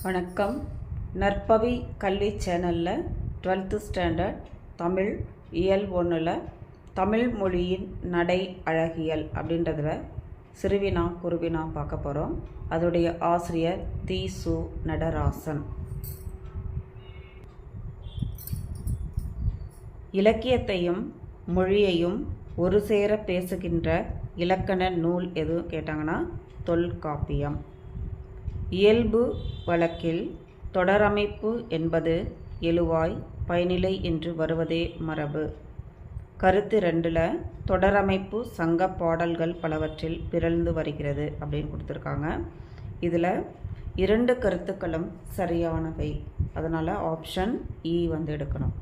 வணக்கம். நற்பவி கல்வி சேனலில் டுவெல்த்து ஸ்டாண்டர்ட் தமிழ் இயல் ஒன்றில் தமிழ் மொழியின் நடை அழகியல் அப்படின்றதுல சிறுவினா குருவினா பார்க்க போகிறோம் அதோடைய ஆசிரியர் தி. சு. நடராசன். இலக்கியத்தையும் மொழியையும் ஒரு சேர பேசுகின்ற இலக்கண நூல் எதுவும் கேட்டாங்கன்னா தொல்காப்பியம். இயல்பு வழக்கில் தொடரமைப்பு என்பது எழுவாய் பயனிலை என்று வருவதே மரபு. கருத்து ரெண்டில் தொடரமைப்பு சங்க பாடல்கள் பலவற்றில் பிறழ்ந்து வருகிறது அப்படின்னு கொடுத்துருக்காங்க. இதில் இரண்டு கருத்துக்களும் சரியானவை. அதனால் ஆப்ஷன் இ e வந்து எடுக்கணும்.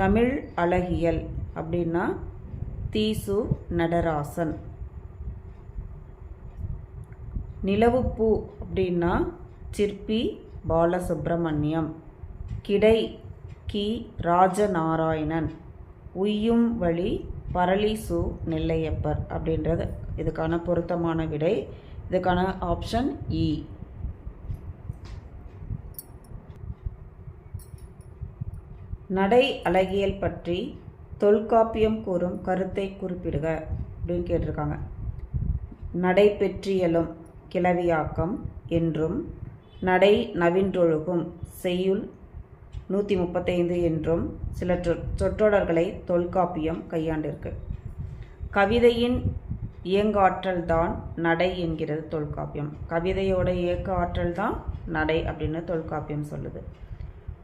தமிழ் அழகியல் அப்படின்னா தீசு நடராசன். நிலவுப்பூ அப்படின்னா சிற்பி பாலசுப்ரமணியம். கிடை கி ராஜநாராயணன். உய்யும் வழி பரளிசு நெல்லையப்பர் அப்படின்றது. இதுக்கான பொருத்தமான விடை. இதுக்கான ஆப்ஷன் இ நடை அழகியல் பற்றி தொல்காப்பியம் கூறும் கருத்தை குறிப்பிடுக அப்படின்னு கேட்டிருக்காங்க. நடைபெற்றியலும் கிளவியாக்கம் என்றும் நடை நவின்றொழுகும் செய்யுள் நூற்றி முப்பத்தைந்து என்றும் சில சொற்றொடர்களை தொல்காப்பியம் கையாண்டிருக்கு. கவிதையின் இயங்காற்றல் தான் நடை என்கிறது தொல்காப்பியம். கவிதையோட இயக்க ஆற்றல் தான் நடை அப்படின்னு தொல்காப்பியம் சொல்லுது.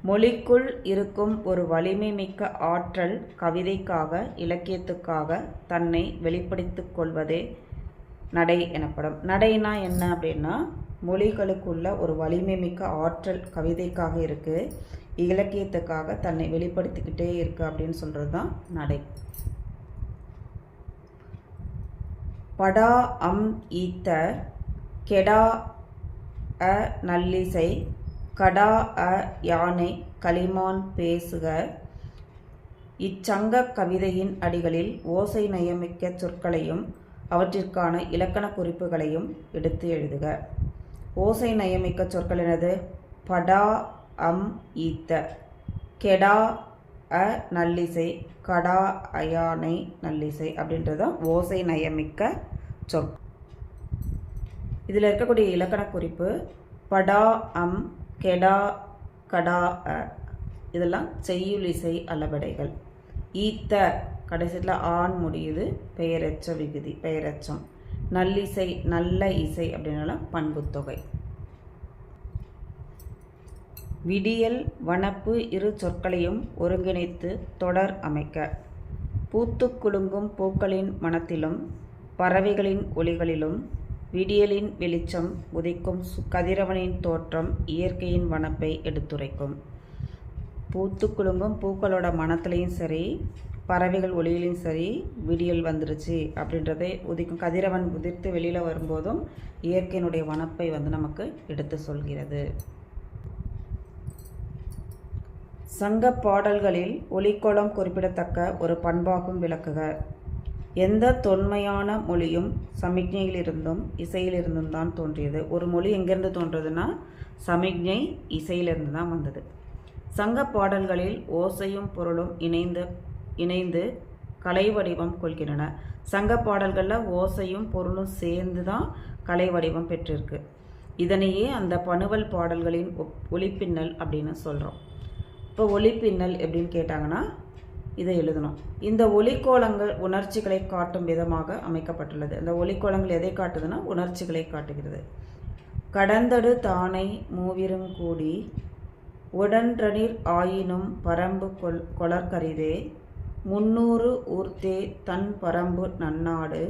மொழிக்குள் இருக்கும் ஒரு வலிமை மிக்க ஆற்றல் கவிதைக்காக இலக்கியத்துக்காக தன்னை வெளிப்படுத்திக் கொள்வதே நடை எனப்படும். நடைனா என்ன அப்படின்னா மொழிகளுக்குள்ள ஒரு வலிமை மிக்க ஆற்றல் கவிதைக்காக இருக்குது இலக்கியத்துக்காக தன்னை வெளிப்படுத்திக்கிட்டே இருக்கு அப்படின்னு சொல்கிறது தான் நடை. படா அம் ஈத்த கெடா அ நல்லிசை கடா அ யானை களிமான் பேசுக. இச்சங்க கவிதையின் அடிகளில் ஓசை நயமிக்க சொற்களையும் அவற்றிற்கான இலக்கண குறிப்புகளையும் எடுத்து எழுதுக. ஓசை நயமிக்க சொற்கள் எனது படா அம் ஈத்த. கெடா அ நல்லிசை. கடா அயானை நல்லிசை அப்படின்றது தான் ஓசை நயமிக்க சொற். இதில் இருக்கக்கூடிய இலக்கண குறிப்பு படா அம் கெடா கடா அ. இதெல்லாம் செய்யுளிசை அளபடைகள் ஈத்த கடைசியில் ஆண் முடியுது பெயரெச்ச விகுதி பெயரெச்சம். நல்லிசை நல்ல இசை அப்படின்னால பண்புத்தொகை. விடியல் வனப்பு இரு சொற்களையும் ஒருங்கிணைத்து தொடர் அமைக்க. பூத்து குலுங்கும் பூக்களின் மனத்திலும் பறவைகளின் ஒளிகளிலும் விடியலின் வெளிச்சம் உதிக்கும் கதிரவனின் தோற்றம் இயற்கையின் வனப்பை எடுத்துரைக்கும். பூத்து குலுங்கும் பூக்களோட மனத்துலேயும் சரி பறவைகள் ஒளியிலையும் சரி விடியல் வந்துருச்சு அப்படின்றதே உதிக்கும் கதிரவன் உதிர்த்து வெளியில் வரும்போதும் இயற்கையினுடைய வனப்பை வந்து நமக்கு எடுத்து சொல்கிறது. சங்க பாடல்களில் ஒலிக்கோளம் குறிப்பிடத்தக்க ஒரு பண்பாகும் விளக்குக. எந்த தொன்மையான மொழியும் சமிக்ஞையிலிருந்தும் இசையிலிருந்தும் தான் தோன்றியது. ஒரு மொழி எங்கேருந்து தோன்றதுன்னா சமிக்ஞை இசையிலிருந்து தான் வந்தது. சங்க பாடல்களில் ஓசையும் பொருளும் இணைந்து இணைந்து கலை வடிவம் கொள்கின்றன. சங்க பாடல்களில் ஓசையும் பொருளும் சேர்ந்து தான் கலை வடிவம் பெற்றிருக்கு. இதனையே அந்த பணுவல் பாடல்களின் ஒளிப்பின்னல் அப்படின்னு சொல்கிறோம் இப்போ ஒளிப்பின்னல் எப்படின்னு கேட்டாங்கன்னா இதை எழுதணும். இந்த ஒலிக்கோலங்கள் உணர்ச்சிகளை காட்டும் விதமாக அமைக்கப்பட்டுள்ளது. இந்த ஒலிக்கோலங்கள் எதை காட்டுதுன்னா உணர்ச்சிகளை காட்டுகிறது. கடந்தடு தானை மூவிரும் கூடி உடன்றனிர் ஆயினும் பரம்பு கொல் கொளற்கரிதே முன்னூறு ஊர்த்தே தன் பரம்பு நன்னாடு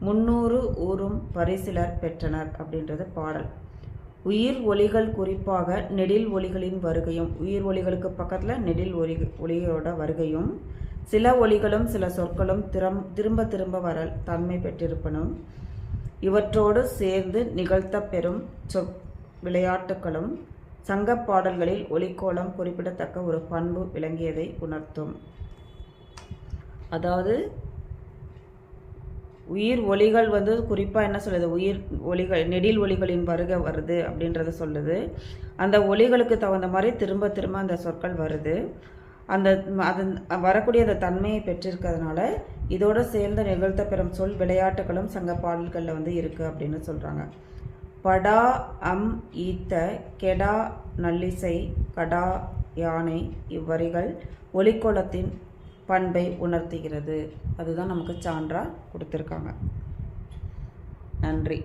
முன்னூறு ஊரும் பரிசிலர் பெற்றனர் அப்படின்றது பாடல். உயிர் ஒளிகள் குறிப்பாக நெடில் ஒலிகளின் வருகையும் உயிர் ஒளிகளுக்கு பக்கத்தில் நெடில் ஒலி ஒளியோட வருகையும் சில ஒலிகளும் சில சொற்களும் திறம் திரும்ப திரும்ப வர தன்மை பெற்றிருப்பனும். இவற்றோடு சேர்ந்து நிகழ்த்த பெறும் சொற் விளையாட்டுகளும் சங்க பாடல்களில் ஒலிக்கோலம் குறிப்பிடத்தக்க ஒரு பண்பு விளங்கியதை உணர்த்தும். அதாவது உயிர் ஒலிகள் வந்து குறிப்பாக என்ன சொல்லுது? உயிர் ஒலிகள் நெடில் ஒலிகளின் வருகை வருது அப்படின்றத சொல்லுது. அந்த ஒலிகளுக்கு தகுந்த மாதிரி திரும்ப திரும்ப அந்த சொற்கள் வருது. அந்த அது வரக்கூடிய அந்த தன்மையை பெற்றிருக்கிறதுனால இதோடு சேர்ந்து நிகழ்த்த பெறும் சொல் விளையாட்டுகளும் சங்க பாடல்களில் வந்து இருக்குது அப்படின்னு சொல்கிறாங்க படா அம் ஈத்த கெடா நல்லிசை கடா யானை இவ்வரிகள் ஒலிக்கோலத்தின் பண்பை உணர்த்துகிறது. அதுதான் நமக்கு சான்றாக கொடுத்துருக்காங்க. நன்றி.